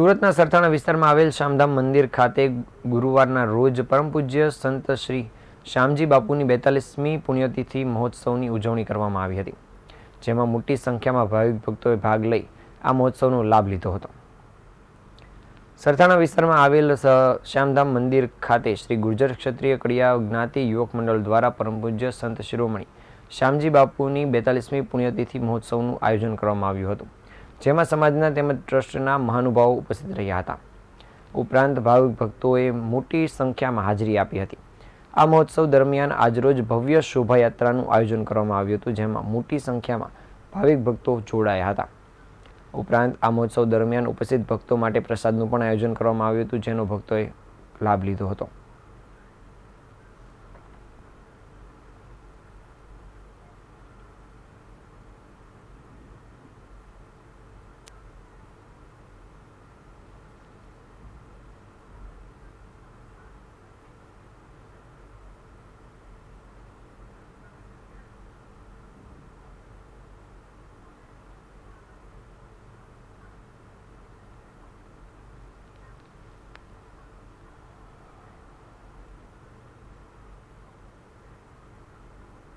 સુરતના સરથાણા વિસ્તારમાં આવેલ શામધામ મંદિર ખાતે ગુરુવારના રોજ પરમ પૂજ્ય સંત શ્રી શ્યામજી બાપુની બેતાલીસમી પુણ્યતિથિ મહોત્સવની ઉજવણી કરવામાં આવી હતી, જેમાં મોટી સંખ્યામાં ભાવિક ભક્તોએ ભાગ લઈ આ મહોત્સવનો લાભ લીધો હતો. સરથાણા વિસ્તારમાં આવેલ શ્યામધામ મંદિર ખાતે શ્રી ગુર્જર ક્ષત્રિય કડિયા જ્ઞાતિ યુવક મંડળ દ્વારા પરમ પૂજ્ય સંત શિરોમણી શ્યામજી બાપુની બેતાલીસમી પુણ્યતિથિ મહોત્સવનું આયોજન કરવામાં આવ્યું હતું. જેમાં સમાજના તેમજ ટ્રસ્ટના મહાનુભાવો ઉપસ્થિત રહ્યા હતા. ઉપરાંત ભાવિક ભક્તોએ મોટી સંખ્યામાં હાજરી આપી હતી. આ મહોત્સવ દરમિયાન આજરોજ ભવ્ય શોભાયાત્રાનું આયોજન કરવામાં આવ્યું હતું, જેમાં મોટી સંખ્યામાં ભાવિક ભક્તો જોડાયા હતા. ઉપરાંત આ મહોત્સવ દરમિયાન ઉપસ્થિત ભક્તો માટે પ્રસાદનું પણ આયોજન કરવામાં આવ્યું હતું, જેનો ભક્તોએ લાભ લીધો હતો.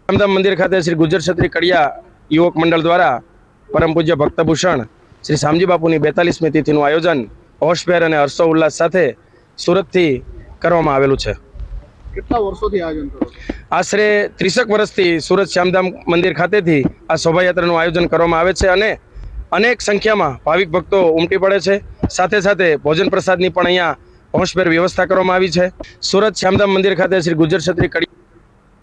રામધામ મંદિર ખાતે શ્રી ગુજર ક્ષત્રી કડિયા યુવક મંડળ દ્વારા પરમ પૂજ્ય ભક્તભૂષણ શ્રી શામજી બાપુની બેતાલીસમી તિથિનું આયોજન હોશભેર અને હર્ષો ઉલ્લાસ સાથે સુરતથી કરવામાં આવેલું છે. કેટલા વર્ષોથી આયોજન કરો આશરે ત્રીસેક વર્ષથી સુરત શ્યામધામ મંદિર ખાતેથી આ શોભાયાત્રાનું આયોજન કરવામાં આવે છે અને અનેક સંખ્યામાં ભાવિક ભક્તો ઉમટી પડે છે. સાથે સાથે ભોજન પ્રસાદની પણ અહીંયા હોશભેર વ્યવસ્થા કરવામાં આવી છે. સુરત શ્યામધામ મંદિર ખાતે શ્રી ગુજર ક્ષત્રી કડિયા